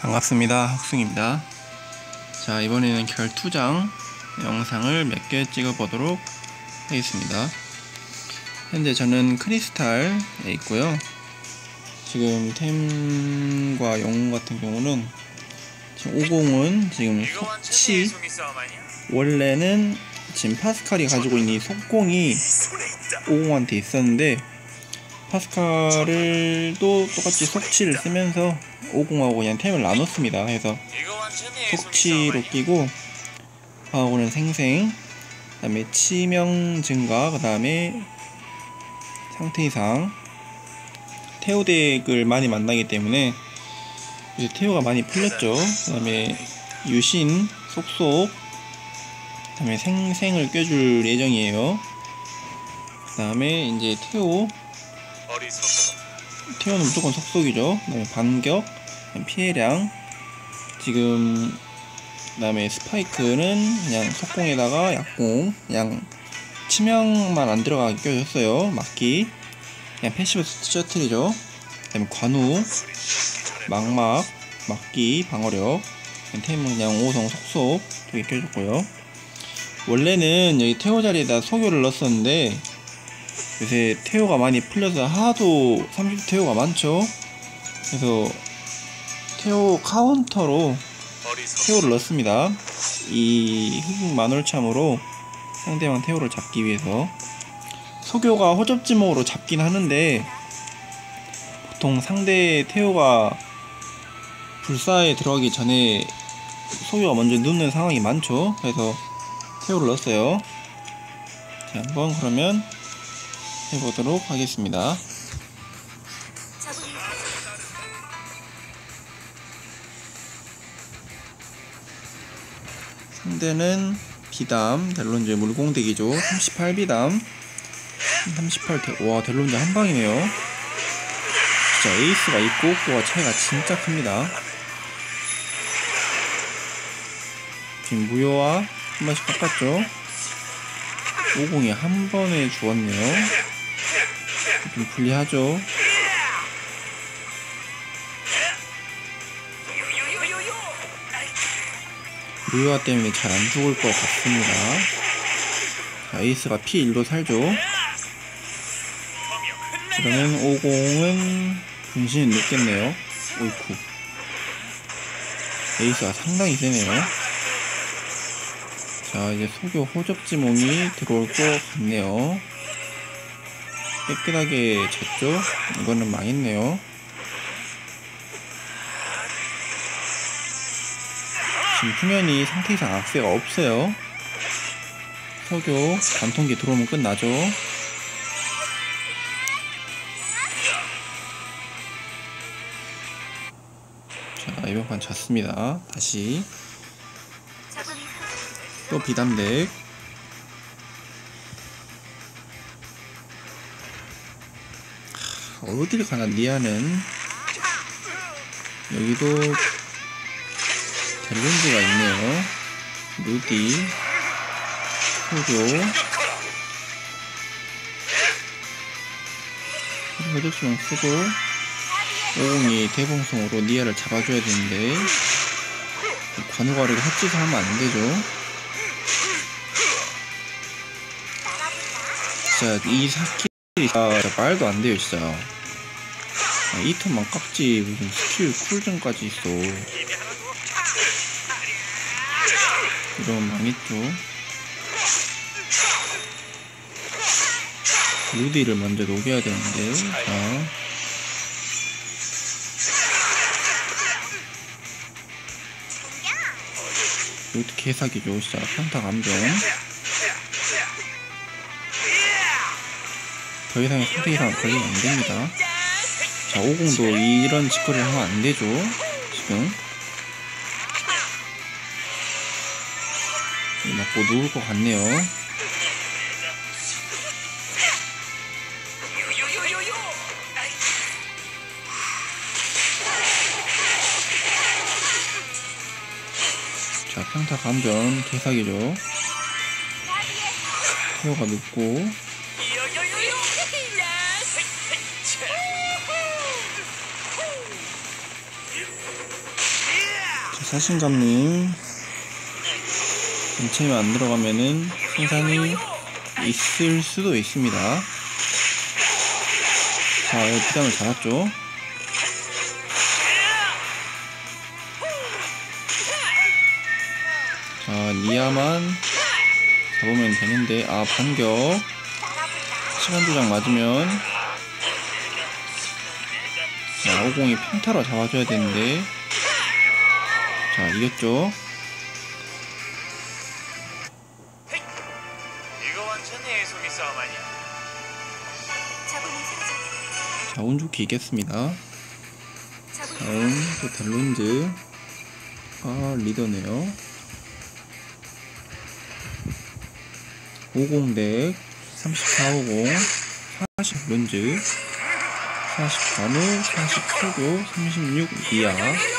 반갑습니다. 학승입니다. 자, 이번에는 결투장 영상을 몇 개 찍어보도록 하겠습니다. 현재 저는 크리스탈에 있고요. 지금 템과 영웅 같은 경우는 지금 50은 지금 속치 원래는 지금 파스칼이 가지고 있는 이 속공이 50한테 있었는데 파스칼을 또 똑같이 속치를 쓰면서 50하고 그냥 템을 나눴습니다. 그래서 속치로 끼고 하고는 생생. 그 다음에 치명 증가 그 다음에 상태 이상. 태오 덱을 많이 만나기 때문에 이제 태오가 많이 풀렸죠. 그 다음에 유신 속속 그 다음에 생생을 껴줄 예정이에요. 그 다음에 이제 태오 태오는 무조건 속속이죠. 그 다음에 반격 피해량. 지금 그 다음에 스파이크는 그냥 속공에다가 약공 그냥 치명만 안 들어가게 껴줬어요. 막기. 그냥 패시브 셔틀이죠. 그 다음에 관우 막막 막기 방어력. 템은 그냥 5성 속속 두개 껴줬고요. 원래는 여기 태호 자리에다 소교를 넣었었는데 요새 태호가 많이 풀려서 하도 30 태호가 많죠 그래서 태호 카운터로 태호를 넣습니다. 이 흑흑 만월참으로 상대방 태호를 잡기 위해서 소교가 호접지목으로 잡긴 하는데 보통 상대 태호가 불사에 들어가기 전에 소교가 먼저 눕는 상황이 많죠. 그래서 태호를 넣었어요. 자, 한번 그러면 해보도록 하겠습니다. 상대는 비담 델론즈 물공대기죠. 38비담 38대 와 델론즈 한 방이네요. 진짜 에이스가 있고 그와 차이가 진짜 큽니다. 지금 무효와 한 번씩 깎았죠. 50이 한 번에 죽었네요 좀 불리하죠 무효화 때문에 잘 안 죽을 것 같습니다. 자, 에이스가 P1로 살죠. 그러면 50은 분신이 늦겠네요. 오이쿠. 에이스가 상당히 세네요. 자, 이제 소교 호접지 몸이 들어올 것 같네요. 깨끗하게 졌죠? 이거는 망했네요. 지금 후면이 상태 이상 악세가 없어요. 석유 관통기 들어오면 끝나죠. 자 이번 판 졌습니다. 다시 또 비담덱 어딜 가나 리아는 여기도 델론즈가 있네요. 루디, 소조, 헤드스만 쓰고, 오공이 대봉성으로 니아를 잡아줘야 되는데, 관우가리가 헛짓을 하면 안 되죠. 진짜 이 스킬이 진짜 말도 안 돼요, 진짜. 아, 이 턴만 깍지 무슨 스킬 쿨전까지 있어. 이런 망했죠. 루디를 먼저 녹여야 되는데, 자. 이것도 개사기죠, 진짜. 평타 감정. 더 이상의 상태 이상 걸리면 안 됩니다. 자, 50도 이런 짓거리를 하면 안 되죠, 지금. 맞고 누울 것 같네요. 자, 평타 감전 개사기죠. 태호가 눕고 사신감님 인체면 안 들어가면은 생산이 있을 수도 있습니다. 자, 피담을 잡았죠. 자, 니아만 잡으면 되는데, 아, 반격. 시간 조작 맞으면, 자, 50이 평타로 잡아줘야 되는데, 자, 이겼죠. 이거 완전 애송이 싸움 아니야? 자본이 사라졌다. 자, 운 좋게 이겼습니다. 다음, 또 델론즈. 아, 리더네요. 50덱, 3450, 40 론즈, 40 간우, 40 소교, 36 이하.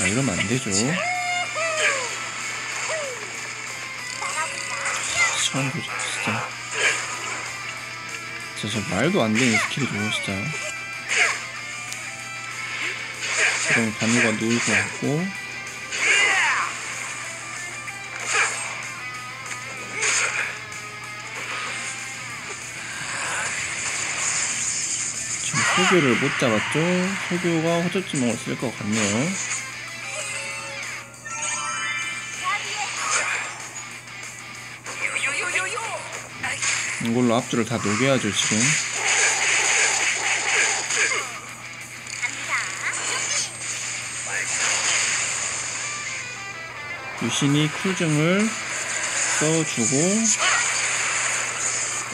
아, 이러면 안 되죠. 시간 조작, 진짜. 진짜 저 말도 안 되는 스킬이죠, 진짜. 그럼 간우가 누울 것 같고, 지금 소교를 못 잡았죠? 소교가 호접지몽을 쓸 것 같네요. 이걸로 앞줄을 다 녹여야죠, 지금. 유신이 쿨증을 써주고,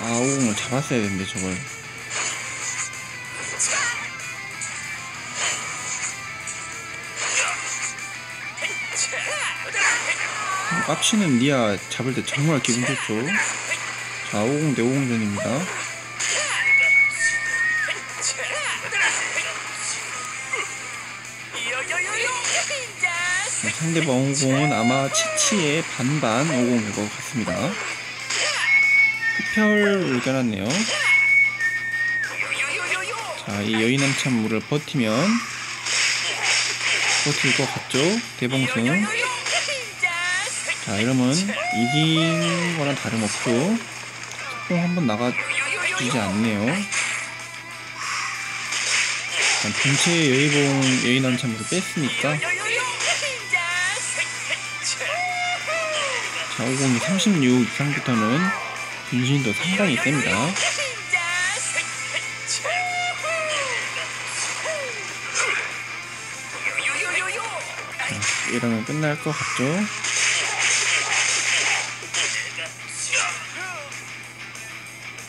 아, 오공을 잡았어야 되는데, 저걸. 깝치는 니아 잡을 때 정말 기분 좋죠. 자, 50대 50전입니다. 요요요요. 상대방 50은 아마 치치의 반반 50일 것 같습니다. 흡혈 의견났네요. 요요요요. 자, 이 여인 한참물을 버티면 버틸 것 같죠? 대봉승. 자, 이러면 이긴 거랑 다름없죠? 속공 한번 나가주지 않네요. 자, 전체 여의봉 한참물을 뺐으니까 자, 50이 36 이상부터는 분신도 상당히 셉니다. 자, 이러면 끝날 것 같죠?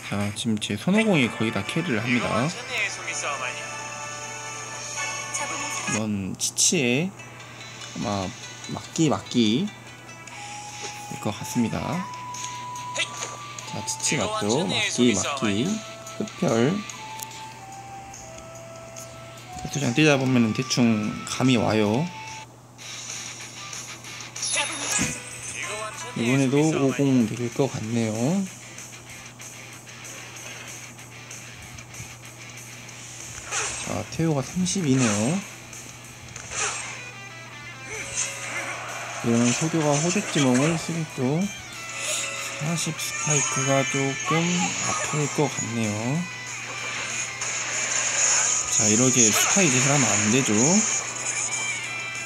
자, 지금 제 손오공이 거의 다 캐리를 합니다. 이건 치치의 아마 막기 막기 일 것 같습니다. 자, 치치 맞죠? 막기 막기 흡혈 도장 뛰다 보면 대충 감이 와요. 이번에도? 50될것 같네요. 태호가 32네요. 이러면 소교가 호족지몽을 쓰겠고 40 스파이크가 조금 아플 것 같네요. 자, 이렇게 스파이 짓을 하면 안 되죠.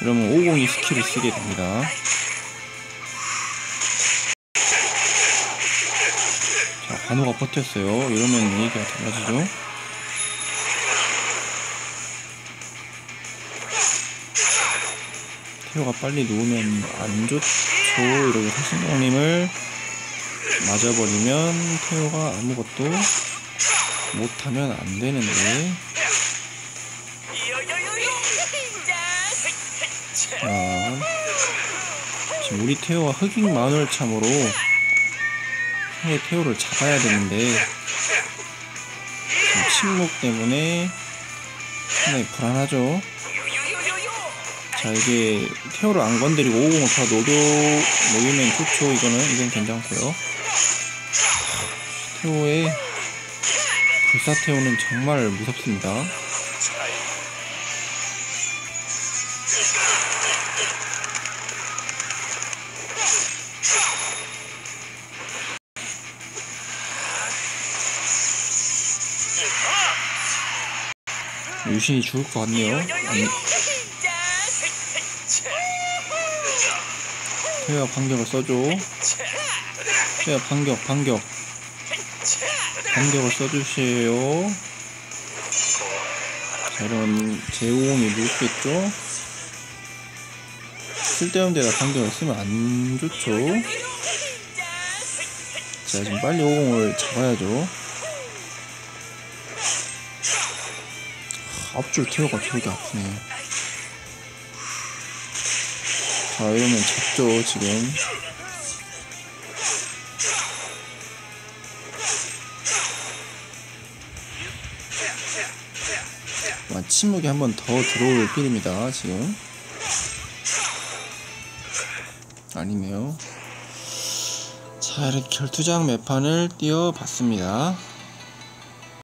이러면 50이 스킬을 쓰게 됩니다. 자, 간호가 버텼어요. 이러면 얘기가 달라지죠. 태호가 빨리 누우면 안 좋죠. 이러고 사신장님을 맞아버리면 태호가 아무것도 못하면 안 되는데. 자, 지금 우리 태호가 흑인 마늘 참으로 상대 태호를 잡아야 되는데 침묵 때문에 상당히 불안하죠. 자 이게 태우를 안 건드리고 550을 파 노도 노이맨 좋죠. 이거는 이건 괜찮고요. 태우의 불사태오는 정말 무섭습니다. 유신이 죽을 것 같네요. 아니. 퇴화 반격을 써줘. 퇴화 반격, 반격. 반격을 써주세요. 자, 이런 제공이 묻겠죠? 쓸데없는 데다 반격을 쓰면 안 좋죠. 자, 지금 빨리 오공을 잡아야죠. 하, 앞줄 태워가 저렇게 아프네. 자, 이러면 잡죠, 지금. 와, 침묵이 한 번 더 들어올 필입니다, 지금. 아니네요. 자, 이렇게 결투장 매판을 띄워봤습니다.